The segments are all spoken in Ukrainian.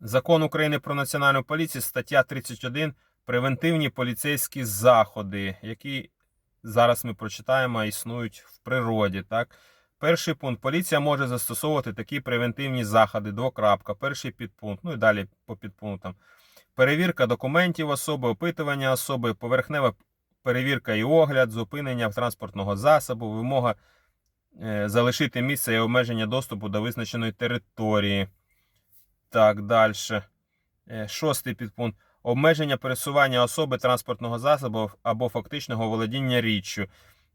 Закон України про національну поліцію, стаття 31. Превентивні поліцейські заходи, які зараз ми прочитаємо, існують в природі. Так? Перший пункт. Поліція може застосовувати такі превентивні заходи. Двокрапка. Перший підпункт. Ну і далі по підпунктам. Перевірка документів особи, опитування особи, поверхнева перевірка і огляд, зупинення транспортного засобу, вимога е, залишити місце і обмеження доступу до визначеної території. Так, далі. Шостий підпункт. Обмеження пересування особи транспортного засобу або фактичного володіння річчю.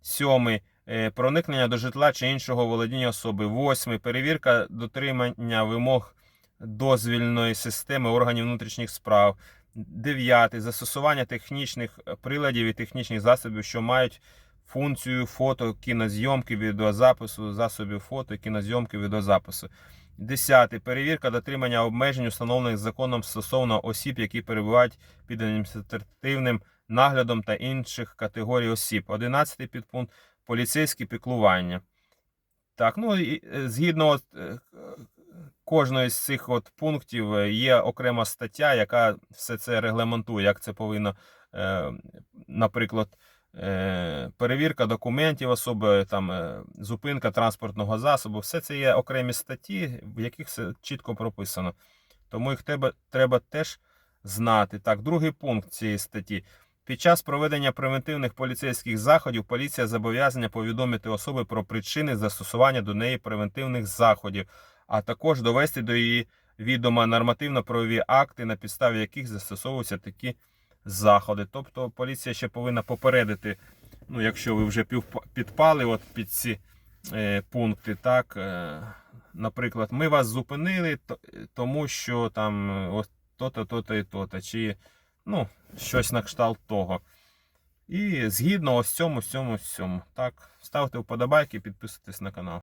Сьомий. Е, Проникнення до житла чи іншого володіння особи. Восьмий. Перевірка дотримання вимог дозвільної системи органів внутрішніх справ. Дев'ятий. Застосування технічних приладів і технічних засобів, що мають функцію фото, кінозйомки, відеозапису, засобів фото, кінозйомки, відеозапису. Десятий. Перевірка дотримання обмежень, установлених законом стосовно осіб, які перебувають під адміністративним наглядом та інших категорій осіб. Одинадцятий підпункт. Поліцейські піклування. Так, ну і е, згідно от, е, кожної з цих от пунктів е, є окрема стаття, яка все це регламентує, як це повинно, наприклад, перевірка документів особи, там, е, зупинка транспортного засобу. Все це є окремі статті, в яких все чітко прописано. Тому їх треба, треба теж знати. Так, другий пункт цієї статті. Під час проведення превентивних поліцейських заходів поліція зобов'язана повідомити особи про причини застосування до неї превентивних заходів, а також довести до її відома нормативно-правові акти, на підставі яких застосовуються такі заходи. Тобто поліція ще повинна попередити, ну, якщо ви вже підпали от під ці е, пункти, так, е, наприклад, ми вас зупинили, тому що там е, ось то-то, то-то і то-то, чи ну, щось на кшталт того. І згідно ось цьому, цьому, цьому. Так, ставте вподобайки, підписуйтесь на канал.